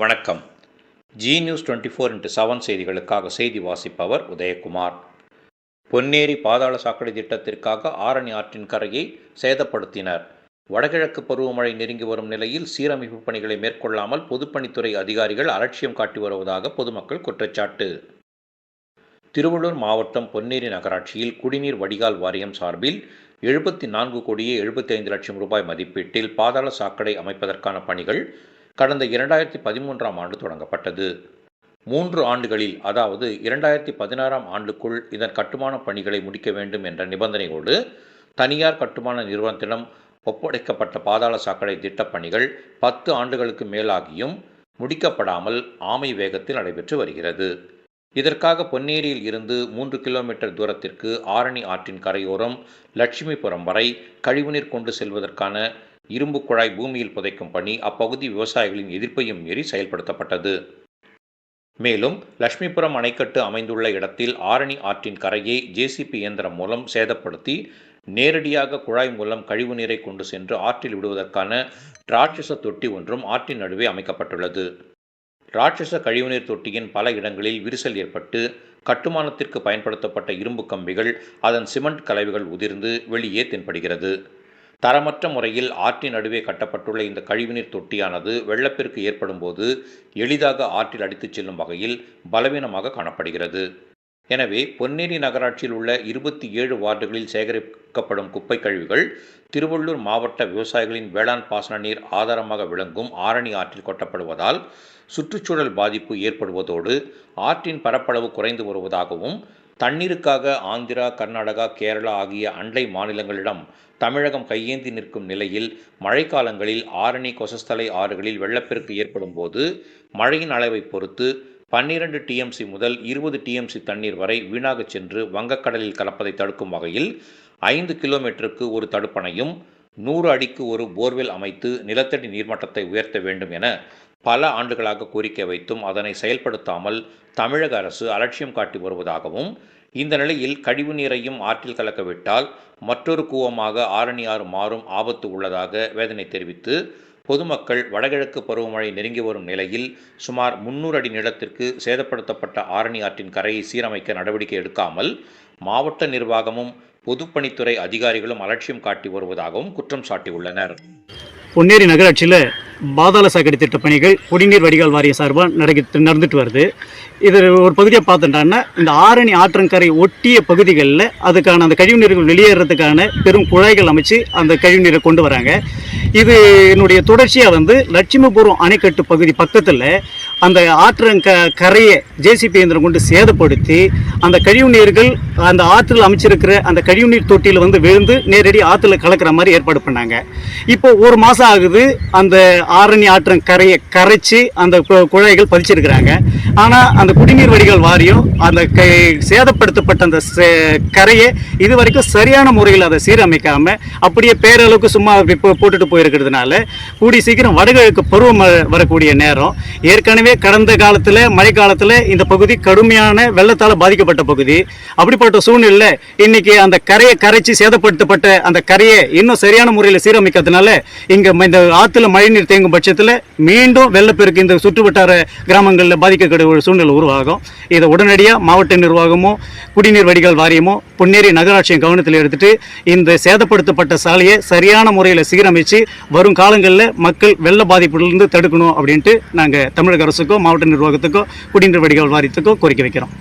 வணக்கம். G news twenty four into seven செய்திகளுக்காக செய்தி வாசிப்பவர் உதயகுமார். பொன்னேரி பாதாள சாக்கடை திட்டத்திற்காக ஆரணி ஆற்றின் கரையை சேதப்படுத்தினர். வடகிழக்கு பருவமழை நெருங்கி வரும் நிலையில் சீரமைப்பு பணிகளை மேற்கொள்ளாமல் பொதுப்பணித்துறை அதிகாரிகள் அலட்சியம் காட்டி வருவதாக பொதுமக்கள் குற்றச்சாட்டு. திருவள்ளூர் மாவட்டம் பொன்னேரி நகராட்சியில் குடிநீர் வடிகால் வாரியம் சார்பில் எழுபத்தி நான்கு கோடியே எழுபத்தி ஐந்து லட்சம் ரூபாய் மதிப்பீட்டில் பாதாள சாக்கடை அமைப்பதற்கான பணிகள் கடந்த இரண்டாயிரத்தி பதிமூன்றாம் ஆண்டு தொடங்கப்பட்டது. மூன்று ஆண்டுகளில் அதாவது இரண்டாயிரத்தி பதினாறாம் ஆண்டுக்குள் இதன் கட்டுமான பணிகளை முடிக்க வேண்டும் என்ற நிபந்தனையோடு தனியார் கட்டுமான நிறுவனத்திடம் ஒப்படைக்கப்பட்ட பாதாள சாக்கடை திட்டப் பணிகள் பத்து ஆண்டுகளுக்கு மேலாகியும் முடிக்கப்படாமல் ஆமை வேகத்தில் நடைபெற்று வருகிறது. இதற்காக பொன்னேரியில் இருந்து மூன்று கிலோமீட்டர் தூரத்திற்கு ஆரணி ஆற்றின் கரையோரம் லட்சுமிபுரம் வரை கழிவுநீர் கொண்டு செல்வதற்கான இரும்பு குழாய் பூமியில் புதைக்கும் பணி அப்பகுதி விவசாயிகளின் எதிர்ப்பையும் மீறி செயல்படுத்தப்பட்டது. மேலும் லட்சுமிபுரம் அணைக்கட்டு அமைந்துள்ள இடத்தில் ஆரணி ஆற்றின் கரையை ஜேசிபி இயந்திரம் மூலம் சேதப்படுத்தி நேரடியாக குழாய் மூலம் கழிவுநீரை கொண்டு சென்று ஆற்றில் விடுவதற்கான ராட்சச தொட்டி ஒன்றும் ஆற்றின் நடுவே அமைக்கப்பட்டுள்ளது. ராட்சச கழிவுநீர் தொட்டியின் பல இடங்களில் விரிசல் ஏற்பட்டு கட்டுமானத்திற்கு பயன்படுத்தப்பட்ட இரும்பு கம்பிகள் அதன் சிமெண்ட் கலவைகள் உதிர்ந்து வெளியே தென்படுகிறது. தரமற்ற முறையில் ஆற்றின் நடுவே கட்டப்பட்டுள்ள இந்த கழிவுநீர் தொட்டியானது வெள்ளப்பெருக்கு ஏற்படும் போது எளிதாக ஆற்றில் அடித்துச் செல்லும் வகையில் பலவீனமாக காணப்படுகிறது. எனவே பொன்னேரி நகராட்சியில் உள்ள இருபத்தி ஏழு வார்டுகளில் சேகரிக்கப்படும் குப்பை கழிவுகள் திருவள்ளூர் மாவட்ட விவசாயிகளின் வேளாண் பாசன நீர் ஆதாரமாக விளங்கும் ஆரணி ஆற்றில் கொட்டப்படுவதால் சுற்றுச்சூழல் பாதிப்பு ஏற்படுவதோடு ஆற்றின் பரப்பளவு குறைந்து வருவதாகவும் தண்ணீருக்காக ஆந்திரா கர்நாடகா கேரளா ஆகிய அண்டை மாநிலங்களிடம் தமிழகம் கையேந்தி நிற்கும் நிலையில் மழைக்காலங்களில் ஆரணி கொசஸ்தலை ஆறுகளில் வெள்ளப்பெருக்கு ஏற்படும் போது மழையின் அளவை பொறுத்து பன்னிரண்டு டிஎம்சி முதல் இருபது டிஎம்சி தண்ணீர் வரை வீணாகச் சென்று வங்கக்கடலில் கலப்பதை தடுக்கும் வகையில் ஐந்து கிலோமீட்டருக்கு ஒரு தடுப்பணையும் நூறு அடிக்கு ஒரு போர்வெல் அமைத்து நிலத்தடி நீர்மட்டத்தை உயர்த்த வேண்டும் என பல ஆண்டுகளாக கோரிக்கை வைத்தும் அதனை செயல்படுத்தாமல் தமிழக அரசு அலட்சியம் காட்டி வருவதாகவும் இந்த நிலையில் கழிவு நீரையும் ஆற்றில் கலக்கவிட்டால் மற்றொரு கூவமாக ஆரணி ஆறு மாறும் ஆபத்து உள்ளதாக வேதனை தெரிவித்து பொதுமக்கள் வடகிழக்கு பருவமழை நெருங்கி வரும் நிலையில் சுமார் முன்னூறு அடி நிலத்திற்கு சேதப்படுத்தப்பட்ட ஆரணி ஆற்றின் கரையை சீரமைக்க நடவடிக்கை எடுக்காமல் மாவட்ட நிர்வாகமும் பொதுப்பணித்துறை அதிகாரிகளும் அலட்சியம் காட்டி வருவதாகவும் குற்றம் சாட்டியுள்ளனர். பொன்னேரி நகராட்சியில் பாதாள சாக்கடை திட்ட பணிகள் குடிநீர் வடிகால் வாரிய சார்பாக நடக்க நடந்துட்டு வருது. இது ஒரு பகுதியை பார்த்துட்டோன்னா இந்த ஆரணி ஆற்றங்கரை ஒட்டிய பகுதிகளில் அதுக்கான அந்த கழிவுநீர்கள் வெளியேறதுக்கான பெரும் குழாய்கள் அமைச்சு அந்த கழிவுநீரை கொண்டு வராங்க. இது என்னுடைய தொடர்ச்சியாக வந்து லட்சுமிபுரம் அணைக்கட்டு பகுதி பக்கத்தில் அந்த ஆற்றங்க கரையை ஜேசிபி இயந்திரம் கொண்டு சேதப்படுத்தி அந்த கழிவுநீர்கள் அந்த ஆற்றில் அமைச்சிருக்கிற அந்த கழிவுநீர் தொட்டியில் வந்து விழுந்து நேரடி ஆற்றுல கலக்கிற மாதிரி ஏற்பாடு பண்ணாங்க. இப்போ ஒரு மாதம் ஆகுது அந்த ஆரணி ஆற்றங் கரையை கரைச்சி அந்த கு- குழாய்கள் பதிச்சிருக்கிறாங்க. ஆனால் அந்த குடிநீர் வடிகள் வாரியம் அந்த சேதப்படுத்தப்பட்ட அந்த சே- கரையை இது வரைக்கும் சரியான முறையில் அதை சீரமைக்காமல் அப்படியே பேரளவுக்கு சும்மா போட்டுட்டு போய் இருக்கிறதுனால போயிருக்கிறதுனால கூடி சீக்கிரம் வடகிழக்கு பருவமழை வரக்கூடிய நேரம். ஏற்கனவே கடந்த காலத்தில் மழை காலத்தில் இந்த பகுதி கடுமையான வெள்ளத்தால் பாதிக்கப்பட்ட பகுதி. அப்படிப்பட்ட சூழ்நிலையில் இன்னைக்கு அந்த கரையை கரைச்சி சேதப்படுத்தப்பட்ட அந்த கரையை இன்னும் சரியான முறையில் சீரமைக்கிறதுனால இங்கே இந்த ஆற்றுல மழைநீர் தேங்கும் பட்சத்தில் மீண்டும் வெள்ளப்பெருக்கு இந்த சுற்றுவட்டார கிராமங்களில் பாதிக்கக்கூடிய ஒரு சூழ்நிலை உருவாகும். இதை உடனடியாக மாவட்ட நிர்வாகமும் குடிநீர் வடிகால் வாரியமும் பொன்னேரி நகராட்சியின் கவனத்தில் எடுத்துட்டு இந்த சேதப்படுத்தப்பட்ட சாலையை சரியான முறையில் சீரமைச்சு வரும் காலங்களில் மக்கள் வெள்ள பாதிப்பிலிருந்து தடுக்கணும் அப்படின்ட்டு நாங்கள் தமிழக அரசுக்கோ மாவட்ட நிர்வாகத்துக்கும் குடிநீர் வடிகால் வாரியத்துக்கும் கோரிக்கை வைக்கிறோம்.